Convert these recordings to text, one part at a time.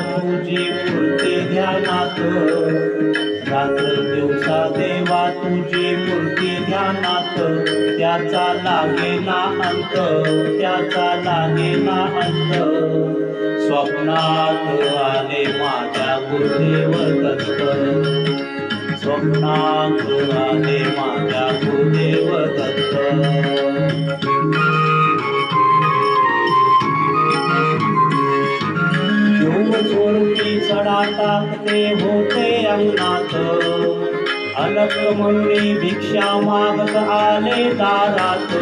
तुझी मूर्ती ध्यानात. रात्र दिवसा देवा तुझी मूर्ती ध्यानात. त्याचा लागे ना अंत त्याचा लागे ना अंत. स्वप्नात आले माझ्या बुद्धीवर दत्त. स्वप्नात आले माझ्या बुद्धीवर दत्त. सडा टाकते होते अंगणात. अलक म्हणून भिक्षा मागत आले दारात.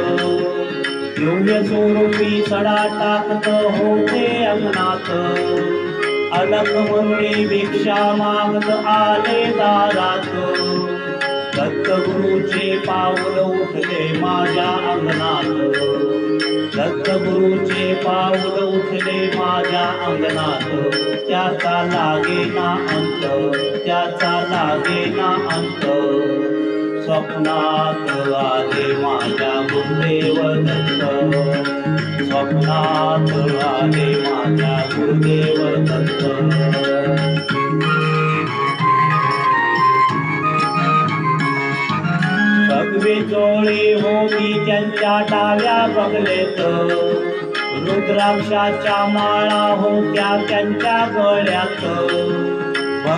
दिव्य स्वरूपी सडा टाकत होते अंगणात. अलग म्हणून भिक्षा मागत आले दारात. दत्तगुरूचे पाऊल उठले माझ्या अंगणात. दत्तगुरूचे पाऊल उठले माझ्या अंगणात. त्याचा लागे ना अंत त्याचा लागे ना अंत. स्वप्नात आले माझ्या गुरुदेव दत्त स्वप्नात आले माझ्या गुरुदेव दत्त भगवी चोळी होती त्यांच्या डाव्या बगलेत. रुद्राक्षाच्या माळा होत्या त्यांच्या गळ्यात.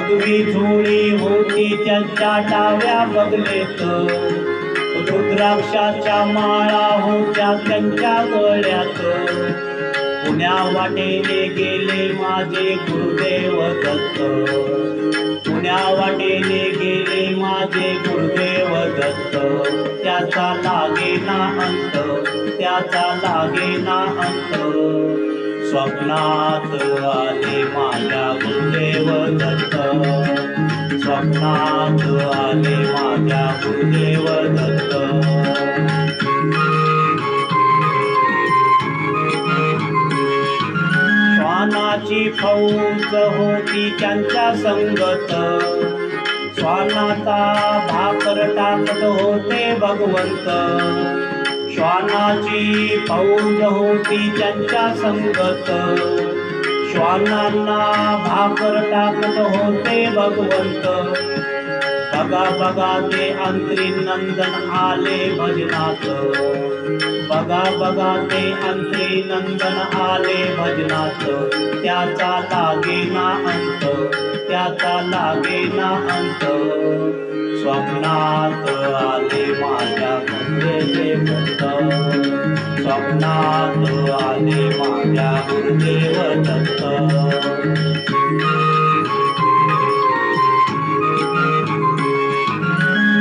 भगवी झोळी होती त्यांच्या डाव्या बगलेत. रुद्राक्षाच्या माळा होत्या त्यांच्या गळ्यात. पुण्या वाटेने गेले माझे गुरुदेव दत्त. पुण्या वाटेने गेले माझे गुरुदेव दत्त. त्याचा लागे ना अंत त्याचा लागे ना अंत. स्वप्नात आले माझ्या गुरुदेव दत्त स्वप्नात आले माझ्या गुरुदेव दत्त श्वानाची फौज होती त्यांच्या संगत. श्वानाचा भाकर टाकत होते भगवंत. श्वानाची फौज होती त्यांच्या संगत. श्वानांना भाकर टाकत होते भगवंत. बघा बघा ते अंतरी नंदन आले भजनात. बघा बघा ते अंतरी नंदन आले भजनात. त्याचा लागे ना अंत त्याचा लागे ना अंत. स्वप्नात आले दत्त स्वप्नात आले माझ्या गुरुदेव दत्त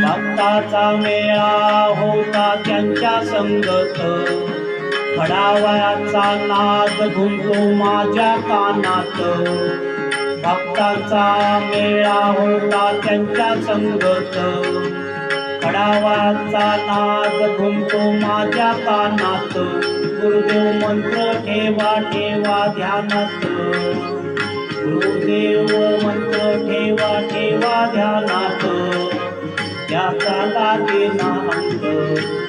भक्ताचा मेळा होता त्यांच्या संगत. फडावयाचा नाद घुमतो माझ्या कानात. भक्ताचा मेळा होता त्यांच्या संगत. खडावाचा नाद घुमतो माझ्या कानात. गुरुदेव मंत्र ठेवा ठेवा ध्यानात. गुरुदेव मंत्र ठेवा ठेवा ध्यानात. त्याचा लागे ना अंत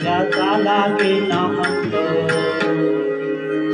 त्याचा लागे ना अंत.